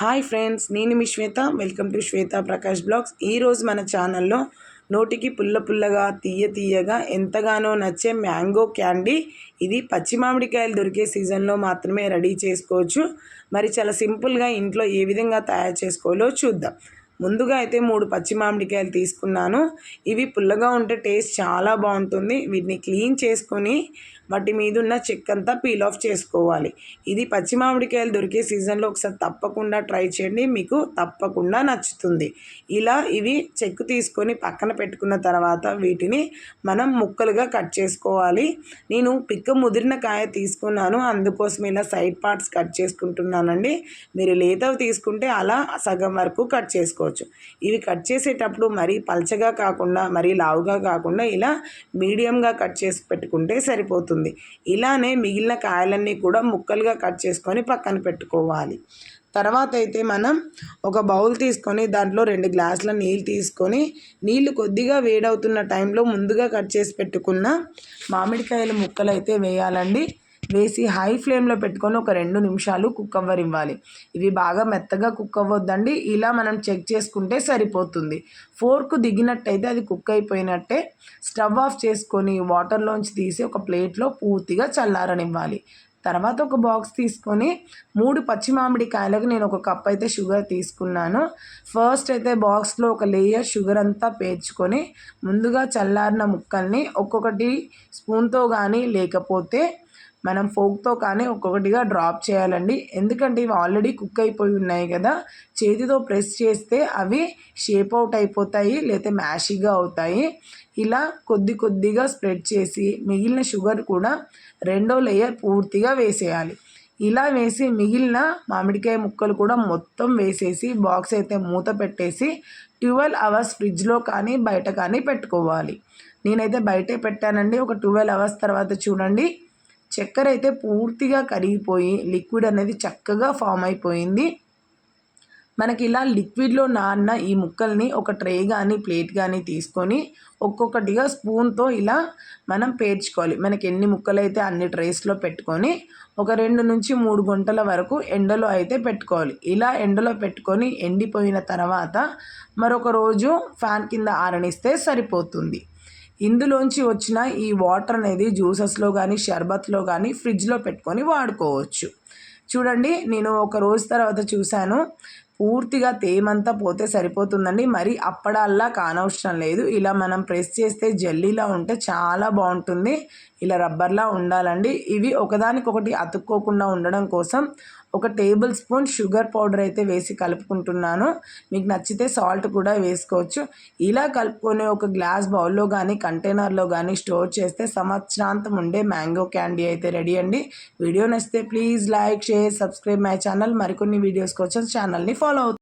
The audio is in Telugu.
హాయ్ ఫ్రెండ్స్ నేను మీ Shweta. Welcome to Shweta Prakash blogs. ఈరోజు మన ఛానల్లో నోటికి పుల్ల పుల్లగా తీయ తీయగా ఎంతగానో నచ్చే మ్యాంగో క్యాండీ. ఇది పచ్చి మామిడికాయలు దొరికే సీజన్లో మాత్రమే రెడీ చేసుకోవచ్చు. మరి చాలా సింపుల్గా ఇంట్లో ఏ విధంగా తయారు చేసుకోవాలో చూద్దాం. ముందుగా అయితే మూడు పచ్చి మామిడికాయలు తీసుకున్నాను. ఇవి పుల్లగా ఉంటే టేస్ట్ చాలా బాగుంటుంది. వీటిని క్లీన్ చేసుకొని వాటి మీద ఉన్న చెక్ అంతా పీల్ ఆఫ్ చేసుకోవాలి. ఇది పచ్చి మామిడికాయలు దొరికే సీజన్లో ఒకసారి తప్పకుండా ట్రై చేయండి. మీకు తప్పకుండా నచ్చుతుంది. ఇలా ఇవి చెక్కు తీసుకొని పక్కన పెట్టుకున్న తర్వాత వీటిని మనం ముక్కలుగా కట్ చేసుకోవాలి. నేను పిక్క ముదిరిన కాయ తీసుకున్నాను. అందుకోసం ఇలా సైడ్ పార్ట్స్ కట్ చేసుకుంటున్నానండి. మీరు లేతవి తీసుకుంటే అలా సగం వరకు కట్ చేసుకోవచ్చు. ఇవి కట్ చేసేటప్పుడు మరీ పల్చగా కాకుండా మరీ లావుగా కాకుండా ఇలా మీడియంగా కట్ చేసి పెట్టుకుంటే సరిపోతుంది. వస్తుంది. ఇలానే మిగిలిన కాయలన్నీ కూడా ముక్కలుగా కట్ చేసుకొని పక్కన పెట్టుకోవాలి. తర్వాత అయితే మనం ఒక బౌల్ తీసుకొని దాంట్లో రెండు గ్లాసుల నీళ్ళు తీసుకొని నీళ్ళు కొద్దిగా వేడవుతున్న టైంలో ముందుగా కట్ చేసి పెట్టుకున్న మామిడికాయల ముక్కలు అయితే వేయాలండి. వేసి హై ఫ్లేమ్లో పెట్టుకొని ఒక రెండు నిమిషాలు కుక్ అవ్వరివ్వాలి ఇవి బాగా మెత్తగా కుక్ అవ్వద్దండి. ఇలా మనం చెక్ చేసుకుంటే సరిపోతుంది. ఫోర్కు దిగినట్టయితే అది కుక్ అయిపోయినట్టే స్టవ్ ఆఫ్ చేసుకొని వాటర్లోంచి తీసి ఒక ప్లేట్లో పూర్తిగా చల్లారనివ్వాలి. తర్వాత ఒక బాక్స్ తీసుకొని మూడు పచ్చి మామిడికాయలకు నేను ఒక కప్ అయితే షుగర్ తీసుకున్నాను. ఫస్ట్ అయితే బాక్స్లో ఒక లేయర్ షుగర్ అంతా పేర్చుకొని ముందుగా చల్లారిన ముక్కల్ని ఒక్కొక్కటి స్పూన్తో కానీ లేకపోతే మనం ఫోక్తో కానీ ఒక్కొక్కటిగా డ్రాప్ చేయాలండి. ఎందుకంటే ఇవి ఆల్రెడీ కుక్ అయిపోయి ఉన్నాయి కదా. చేతితో ప్రెస్ చేస్తే అవి షేప్ అవుట్ అయిపోతాయి లేకపోతే మ్యాషీగా అవుతాయి. ఇలా కొద్ది కొద్దిగా స్ప్రెడ్ చేసి మిగిలిన షుగర్ కూడా రెండో లేయర్ పూర్తిగా వేసేయాలి. ఇలా వేసి మిగిలిన మామిడికాయ ముక్కలు కూడా మొత్తం వేసేసి బాక్స్ అయితే మూత పెట్టేసి ట్వెల్వ్ అవర్స్ ఫ్రిడ్జ్లో కానీ బయట కానీ పెట్టుకోవాలి. నేనైతే బయటే పెట్టానండి. ఒక ట్వెల్వ్ అవర్స్ తర్వాత చూడండి. చక్కెర అయితే పూర్తిగా కరిగిపోయి లిక్విడ్ అనేది చక్కగా ఫామ్ అయిపోయింది. మనకి ఇలా లిక్విడ్లో నాన్న ఈ ముక్కల్ని ఒక ట్రే కానీ ప్లేట్ కానీ తీసుకొని ఒక్కొక్కటిగా స్పూన్తో ఇలా మనం పేర్చుకోవాలి. మనకి ఎన్ని ముక్కలు అయితే అన్ని ట్రేస్లో పెట్టుకొని ఒక రెండు నుంచి మూడు గంటల వరకు ఎండలో అయితే పెట్టుకోవాలి. ఇలా ఎండలో పెట్టుకొని ఎండిపోయిన తర్వాత మరొక రోజు ఫ్యాన్ కింద ఆరనిస్తే సరిపోతుంది. ఇందులోంచి వచ్చిన ఈ వాటర్ అనేది జ్యూసెస్లో కానీ షర్బత్లో కానీ ఫ్రిడ్జ్లో పెట్టుకొని వాడుకోవచ్చు. చూడండి నేను ఒక రోజు తర్వాత చూశాను. పూర్తిగా తేమంతా పోతే సరిపోతుందండి. మరి అప్పడాల్లా కానవసరం లేదు. ఇలా మనం ప్రెస్ చేస్తే జల్లీలా ఉంటే చాలా బాగుంటుంది. ఇలా రబ్బర్లా ఉండాలండి. ఇవి ఒకదానికొకటి అతుక్కోకుండా ఉండడం కోసం ఒక టేబుల్ స్పూన్ షుగర్ పౌడర్ అయితే వేసి కలుపుకుంటున్నాను. మీకు నచ్చితే సాల్ట్ కూడా వేసుకోవచ్చు. ఇలా కలుపుకొని ఒక గ్లాస్ బౌల్లో కానీ కంటైనర్లో కానీ స్టోర్ చేస్తే సంవత్సరాంతం ఉండే మ్యాంగో క్యాండీ అయితే రెడీ అండి. వీడియో నచ్చితే please like share subscribe my channel. మరికొన్ని వీడియోస్ కోసం ఛానల్ని ఫాలో అవుతుంది